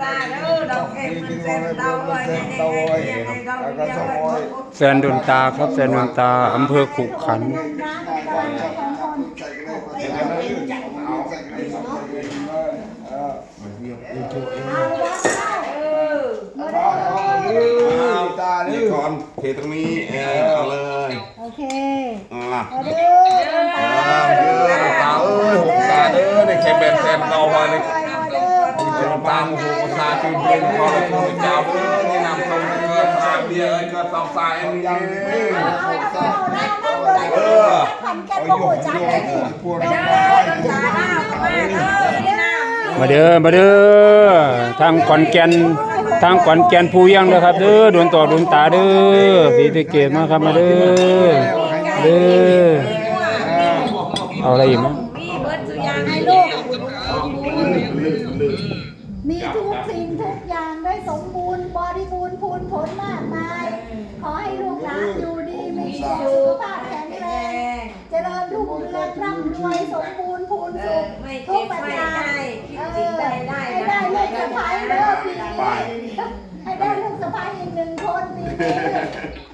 ซาเด้อดอกเข็มมันเซ็นเตาไว้ในในในในเราเดียวไว้แฟนดวงตาครับแฟนดวงตาอำเภอขุขันธ์นี่ก่อนเทตรงนี้เออเอาเลยโอเคอะมาเด้ออ่าเด้อตาเอ้ยหกตาเด้อในเคเบนเซนเอาไว้ในมาเด้อเจ้า ตามหูภาษาจีนเป็นขอพระเจ้าเด้อนี่นำส่งเรือภาเบียร์ก็สองสายอันนี้เอาเอาเอาเอาเอาเอาเอาขันแก้วโบจักเลยนี่เด้อดอกตาหน้าเข้ามาเด้อมาเด้อมาเด้อทางขอนแก่นทางขอนแก่นภูเยังเด้อครับเด้อดวงต่อดวงตาเด้อสีสะเกตมาครับมาเด้อเด้อเอาอะไรอีกมั้ยมีเบิร์ดสุยางให้ลูก มีทุกสิ่งทุกอย่างได้สมบูรณ์บริบูรณ์พูนผลมากมาย ขอให้ลูกหลานอยู่ดีมีสุขภาพแข็งแรงเจริญรุ่งเรืองร่ำรวยสมบูรณ์พูนสุขทุกประการได้ได้ได้ลูกสะพ้ายเลิกปีให้ได้ลูกสะพ้ายอีกหนึ่งคนปีนี้